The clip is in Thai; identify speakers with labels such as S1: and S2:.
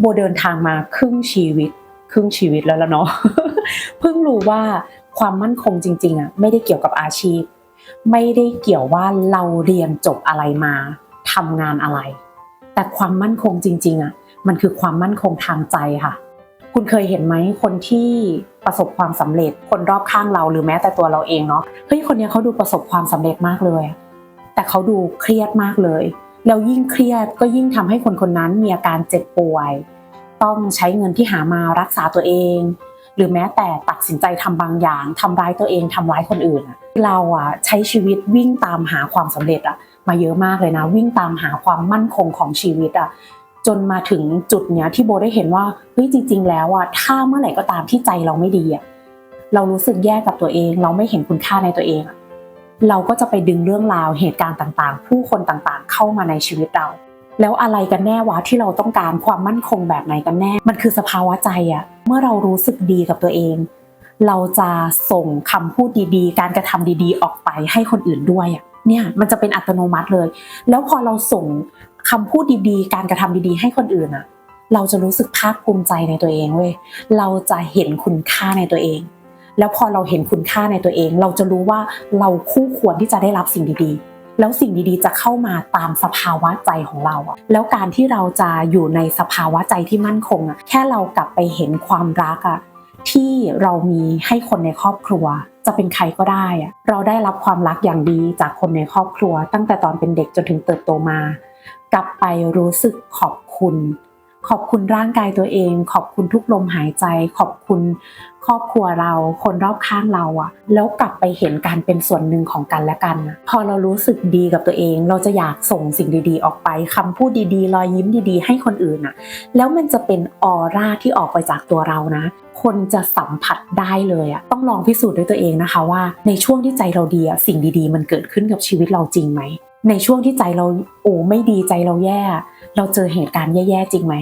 S1: โบเดินทางมาครึ่งชีวิต ครึ่งชีวิตแล้วละเนาะเพิ่งรู้ว่าความมั่นคงจริงๆอะไม่ได้เกี่ยวกับอาชีพ ไม่ได้เกี่ยวว่าเราเรียนจบอะไรมาทำงานอะไร แต่ความมั่นคงจริงๆอะมันคือความมั่นคงทางใจค่ะ คุณเคยเห็นไหมคนที่ประสบความสำเร็จคนรอบข้างเราหรือแม้แต่ตัวเราเองเนาะเฮ้ยคนเนี้ยเขาดูประสบความสำเร็จมากเลย แต่เขาดูเครียดมากเลย แล้วยิ่งเครียดก็ยิ่งทำให้คนคนนั้นมีอาการเจ็บป่วย ต้องใช้เงินที่หามารักษาตัวเอง หรือแม้แต่ตัดสินใจทำบางอย่างทำร้ายตัวเองทำร้ายคนอื่น เราอะใช้ชีวิตวิ่งตามหาความสำเร็จอะมาเยอะมากเลยนะ วิ่งตามหาความมั่นคงของชีวิตอะจนมาถึงจุดเนี้ยที่โบได้เห็นว่าเฮ้ยจริง ๆ แล้วอะถ้าเมื่อไหร่ก็ตามที่ใจเราไม่ดีอะเรารู้สึกแย่กับตัวเอง เราไม่เห็นคุณค่าในตัวเองอะ เราก็จะไปดึงเรื่องราวเหตุการณ์ต่างๆ ผู้คนต่างๆ เข้ามาในชีวิตเรา แล้วอะไรกันแน่วะที่เราต้องการความมั่นคงแบบไหนกันแน่ มันคือสภาวะใจอะเมื่อเรารู้สึกดีกับตัวเอง เราจะส่งคำพูดดีๆ การกระทำดีๆ ออกไปให้คนอื่นด้วยอะเนี่ยมันจะเป็นอัตโนมัติเลย แล้วพอเราส่งคำพูดดีๆ การกระทำดีๆ ให้คนอื่นอะเราจะรู้สึกภาคภูมิใจในตัวเองเว้ย เราจะเห็นคุณค่าในตัวเอง แล้วพอเราเห็นคุณค่าในตัวเอง เราจะรู้ว่าเราคู่ควรที่จะได้รับสิ่งดีๆ แล้วสิ่งดีๆ จะเข้ามาตามสภาวะใจของเราอะแล้วการที่เราจะอยู่ในสภาวะใจที่มั่นคงอะแค่เรากลับไปเห็นความรักอะที่เรามีให้คนในครอบครัว จะเป็นใครก็ได้อะเราได้รับความรักอย่างดีจากคนในครอบครัว ตั้งแต่ตอนเป็นเด็กจนถึงเติบโตมา กลับไปรู้สึกขอบคุณ ขอบคุณร่างกายตัวเอง ขอบคุณทุกลมหายใจ ขอบคุณครอบครัวเรา คนรอบข้างเราอะแล้วกลับไปเห็นการเป็นส่วนหนึ่งของกันและกัน พอเรารู้สึกดีกับตัวเอง เราจะอยากส่งสิ่งดีๆ ออกไปคำพูดดีๆ รอยยิ้มดีๆ ให้คนอื่นอะแล้วมันจะเป็นออร่าที่ออกไปจากตัวเรานะ คนจะสัมผัสได้เลยอะต้องลองพิสูจน์ด้วยตัวเองนะคะว่า ในช่วงที่ใจเราดีอะสิ่งดีๆ มันเกิดขึ้นกับชีวิตเราจริงไหมในช่วงที่ใจเราโอ้ไม่ดีใจเราแย่ เราเจอเหตุการณ์แย่ๆจริงไหม